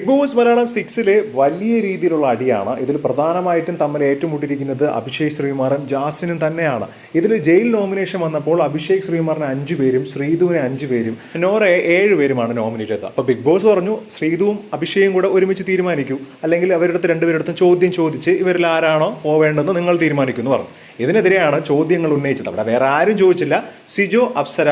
Big boss Malayalam സിക്സിലെ വലിയ രീതിയിലുള്ള അടിയാണ്. ഇതിൽ പ്രധാനമായിട്ടും തമ്മിൽ ഏറ്റുമുട്ടിയിരിക്കുന്നത് അഭിഷേക് ശ്രീകുമാറും ജാസ്മിനും തന്നെയാണ്. ഇതിൽ ജയിൽ നോമിനേഷൻ വന്നപ്പോൾ അഭിഷേക് ശ്രീകുമാറിന് അഞ്ചു പേരും ശ്രീധുവിന് അഞ്ചു പേരും നോറയെ ഏഴ് പേരുമാണ് നോമിനേറ്റ് ചെയ്തത്. അപ്പോൾ ബിഗ് ബോസ് പറഞ്ഞു ശ്രീധുവും അഭിഷേകും കൂടെ ഒരുമിച്ച് തീരുമാനിക്കൂ. അല്ലെങ്കിൽ അവരുടെ അടുത്ത് രണ്ടുപേരുടെ ചോദ്യം ചോദിച്ച് ഇവരിൽ ആരാണോ പോവേണ്ടതെന്ന് നിങ്ങൾ തീരുമാനിക്കും എന്ന് പറഞ്ഞു. ഇതിനെതിരെയാണ് ചോദ്യങ്ങൾ ഉന്നയിച്ചത്. അവിടെ വേറെ ആരും ചോദിച്ചില്ല. സിജോ അപ്സര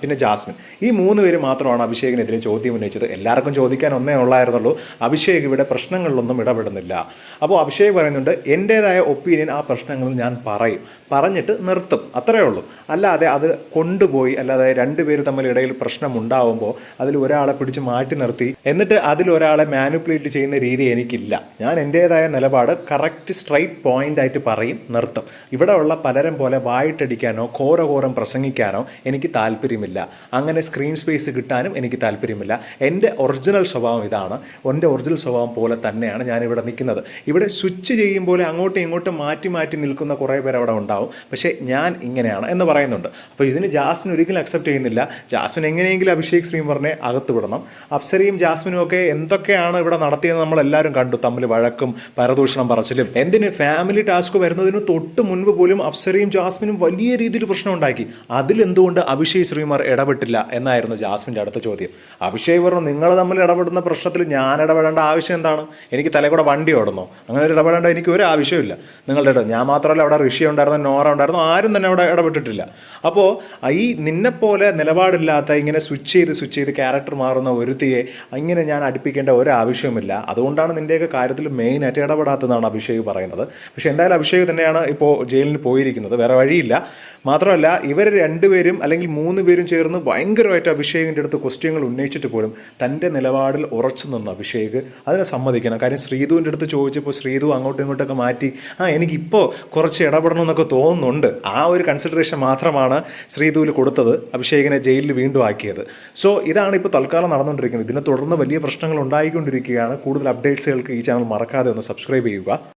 പിന്നെ ജാസ്മിൻ. ഈ മൂന്ന് പേര് മാത്രമാണ് അഭിഷേകിനെതിരെ ചോദ്യം ഉന്നയിച്ചത്. എല്ലാവർക്കും ചോദിക്കാൻ ഒന്നേ ഉള്ളായിരുന്നുള്ളൂ അഭിഷേക് ഇവിടെ പ്രശ്നങ്ങളിലൊന്നും ഇടപെടുന്നില്ല. അപ്പോൾ അഭിഷേക് പറയുന്നുണ്ട് എന്റേതായ ഒപ്പീനിയൻ ആ പ്രശ്നങ്ങളിൽ ഞാൻ പറയും. പറഞ്ഞിട്ട് നിർത്തും. അത്രയേ ഉള്ളൂ. അല്ലാതെ അത് കൊണ്ടുപോയി അല്ലാതെ രണ്ടുപേര് തമ്മിൽ ഇടയിൽ പ്രശ്നം ഉണ്ടാവുമ്പോൾ അതിൽ ഒരാളെ പിടിച്ച് മാറ്റി നിർത്തി. എന്നിട്ട് അതിൽ ഒരാളെ മാനിപ്പുലേറ്റ് ചെയ്യുന്ന രീതി എനിക്കില്ല. ഞാൻ എന്റേതായ നിലപാട് കറക്റ്റ് സ്ട്രൈറ്റ് പോയിന്റ് ആയിട്ട് പറയും നിർത്തും. ഇവിടെ ഉള്ള പലരും പോലെ വായിട്ടടിക്കാനോ ഘോരഘോരം പ്രസംഗിക്കാനോ എനിക്ക് താല്പര്യമില്ല. അങ്ങനെ സ്ക്രീൻ സ്പേസ് കിട്ടാനും എനിക്ക് താല്പര്യമില്ല. എന്റെ ഒറിജിനൽ സ്വഭാവം ഇതാണ്. എന്റെ ഒറിജിനൽ സ്വഭാവം പോലെ തന്നെയാണ് ഞാനിവിടെ നിൽക്കുന്നത്. ഇവിടെ സ്വിച്ച് ചെയ്യുമ്പോൾ അങ്ങോട്ടും ഇങ്ങോട്ടും മാറ്റി മാറ്റി നിൽക്കുന്ന കുറേ പേർ അവിടെ ഉണ്ടാവും. പക്ഷേ ഞാൻ ഇങ്ങനെയാണ് എന്ന് പറയുന്നുണ്ട്. അപ്പോൾ ഇതിന് ജാസ്മിൻ ഒരിക്കലും അക്സെപ്റ്റ് ചെയ്യുന്നില്ല. ജാസ്മിൻ എങ്ങനെയെങ്കിലും അഭിഷേക് ശ്രീമറിനെ അകത്ത് വിടണം. അപ്സരയും ജാസ്മിനും ഒക്കെ എന്തൊക്കെയാണ് ഇവിടെ നടത്തിയെന്ന് നമ്മൾ എല്ലാവരും കണ്ടു. തമ്മിൽ വഴക്കും പരദൂഷണം പറച്ചിലും. എന്തിന് ഫാമിലി ടാസ്ക് വരുന്നതിന് തൊട്ട് മുൻപ് പോലും അപ്സരയും ജാസ്മിനും വലിയ രീതിയിൽ പ്രശ്നം ഉണ്ടാക്കി. അതിലെന്തുകൊണ്ട് അഭിഷേക് ശ്രീമാർ ഇടപെട്ടില്ല എന്നായിരുന്നു ജാസ്മിന്റെ അടുത്ത ചോദ്യം. അഭിഷേക് പറഞ്ഞു നിങ്ങൾ തമ്മിൽ ഇടപെടുന്ന പ്രശ്നത്തിൽ ഞാൻ ഇടപെടേണ്ട ആവശ്യം എന്താണ്? എനിക്ക് തലേ കൂടെ വണ്ടി ഓടുന്നോ. അങ്ങനെ ഒരു ഇടപെടേണ്ട എനിക്ക് ഒരു ആവശ്യമില്ല നിങ്ങളുടെ ഇടം ഞാൻ മാത്രമല്ല അവിടെ ഋഷി ഉണ്ടായിരുന്നു നോറ ഉണ്ടായിരുന്നു ആരും തന്നെ അവിടെ ഇടപെട്ടിട്ടില്ല. അപ്പോൾ ഈ നിന്നെപ്പോലെ നിലപാടില്ലാത്ത ഇങ്ങനെ സ്വിച്ച് ചെയ്ത് സ്വിച്ച് ചെയ്ത് ക്യാരക്ടർ മാറുന്ന ഒരുത്തിയെ അങ്ങനെ ഞാൻ അടുപ്പിക്കേണ്ട ഒരു ആവശ്യവുമില്ല. അതുകൊണ്ടാണ് നിന്റെയൊക്കെ കാര്യത്തിൽ മെയിനായിട്ട് ഇടപെടാത്തതെന്നാണ് അഭിഷേക് പറയുന്നത്. പക്ഷേ എന്തായാലും അഭിഷേക് തന്നെയാണ് ഇപ്പോൾ ജയിലിൽ പോയിരിക്കുന്നത്. വേറെ വഴിയില്ല. മാത്രമല്ല ഇവർ രണ്ടുപേരും അല്ലെങ്കിൽ മൂന്ന് പേരും ചേർന്ന് ഭയങ്കരമായിട്ട് അഭിഷേകിന്റെ അടുത്ത് ക്വസ്റ്റ്യങ്ങൾ ഉന്നയിച്ചിട്ട് പോലും തന്റെ നിലപാടിൽ ഉറച്ചു നിന്നു അഭിഷേക്. അതിനെ സമ്മതിക്കണം. കാര്യം ശ്രീധുവിന്റെ അടുത്ത് ചോദിച്ചപ്പോൾ ശ്രീധു അങ്ങോട്ടും ഇങ്ങോട്ടൊക്കെ മാറ്റി ആ എനിക്കിപ്പോൾ കുറച്ച് ഇടപെടണം എന്നൊക്കെ തോന്നുന്നുണ്ട്. ആ ഒരു കൺസിഡറേഷൻ മാത്രമാണ് ശ്രീധുവിൽ കൊടുത്തത്. അഭിഷേകിനെ ജയിലിൽ വീണ്ടും ആക്കിയത്. സോ ഇതാണ് ഇപ്പോൾ തൽക്കാലം നടന്നുകൊണ്ടിരിക്കുന്നത്. ഇതിനെ തുടർന്ന് വലിയ പ്രശ്നങ്ങൾ ഉണ്ടായിക്കൊണ്ടിരിക്കുകയാണ്. കൂടുതൽ അപ്ഡേറ്റ്സുകൾക്ക് ഈ ചാനൽ മറക്കാതെ ഒന്ന് സബ്സ്ക്രൈബ് ചെയ്യുക.